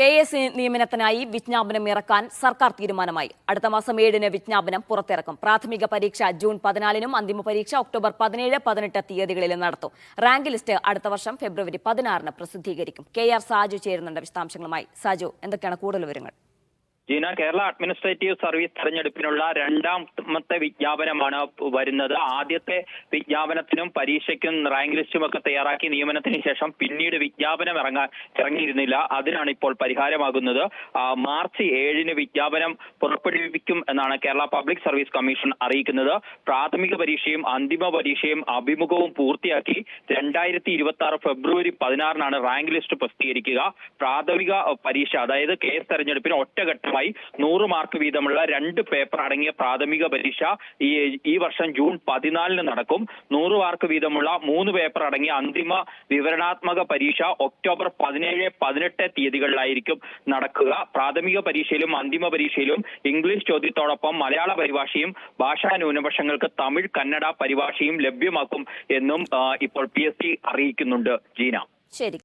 K S നിയമനത്തിനായി വിജ്ഞാപനം ഇറക്കാൻ സർക്കാർ തീരുമാനമായി. അടുത്ത മാസം ഏഴിന് വിജ്ഞാപനം പുറത്തിറക്കും. പ്രാഥമിക പരീക്ഷ ജൂൺ പതിനാലിനും അന്തിമ പരീക്ഷ ഒക്ടോബർ പതിനേഴ് പതിനെട്ട് തീയതികളിലും നടത്തും. റാങ്ക് ലിസ്റ്റ് അടുത്ത വർഷം ഫെബ്രുവരി പതിനാറിന് പ്രസിദ്ധീകരിക്കും. കെ ആർ സാജു ചേരുന്നുണ്ട് വിശദാംശങ്ങളുമായി. സാജു എന്തൊക്കെയാണ് കൂടുതൽ വിവരങ്ങൾ? ജീന കേരള അഡ്മിനിസ്ട്രേറ്റീവ് സർവീസ് തെരഞ്ഞെടുപ്പിനുള്ള രണ്ടാമത്തെ വിജ്ഞാപനമാണ് വരുന്നത്. ആദ്യത്തെ വിജ്ഞാപനത്തിനും പരീക്ഷയ്ക്കും റാങ്ക് ലിസ്റ്റും ഒക്കെ തയ്യാറാക്കി നിയമനത്തിന് ശേഷം പിന്നീട് വിജ്ഞാപനം ഇറങ്ങാൻ ഇറങ്ങിയിരുന്നില്ല. അതിനാണ് ഇപ്പോൾ പരിഹാരമാകുന്നത്. മാർച്ച് ഏഴിന് വിജ്ഞാപനം പുറപ്പെടുവിക്കും എന്നാണ് കേരള പബ്ലിക് സർവീസ് കമ്മീഷൻ അറിയിക്കുന്നത്. പ്രാഥമിക പരീക്ഷയും അന്തിമ പരീക്ഷയും അഭിമുഖവും പൂർത്തിയാക്കി രണ്ടായിരത്തി ഇരുപത്തി ആറ് ഫെബ്രുവരി പതിനാറിനാണ് റാങ്ക് ലിസ്റ്റ് പ്രസിദ്ധീകരിക്കുക. പ്രാഥമിക പരീക്ഷ അതായത് കേസ് തെരഞ്ഞെടുപ്പിന് ഒറ്റഘട്ടമായി നൂറ് മാർക്ക് വീതമുള്ള രണ്ട് പേപ്പർ അടങ്ങിയ പ്രാഥമിക പരീക്ഷ ഈ ഈ വർഷം ജൂൺ പതിനാലിന് നടക്കും. നൂറ് മാർക്ക് വീതമുള്ള മൂന്ന് പേപ്പർ അടങ്ങിയ അന്തിമ വിവരണാത്മക പരീക്ഷ ഒക്ടോബർ പതിനേഴ് പതിനെട്ട് തീയതികളിലായിരിക്കും നടക്കുക. പ്രാഥമിക പരീക്ഷയിലും അന്തിമ പരീക്ഷയിലും ഇംഗ്ലീഷ് ചോദ്യത്തോടൊപ്പം മലയാള പരിഭാഷയും ഭാഷാ ന്യൂനപക്ഷങ്ങൾക്ക് തമിഴ് കന്നഡ പരിഭാഷയും ലഭ്യമാക്കും എന്നും ഇപ്പോൾ പി അറിയിക്കുന്നുണ്ട് ജീന. ശരി.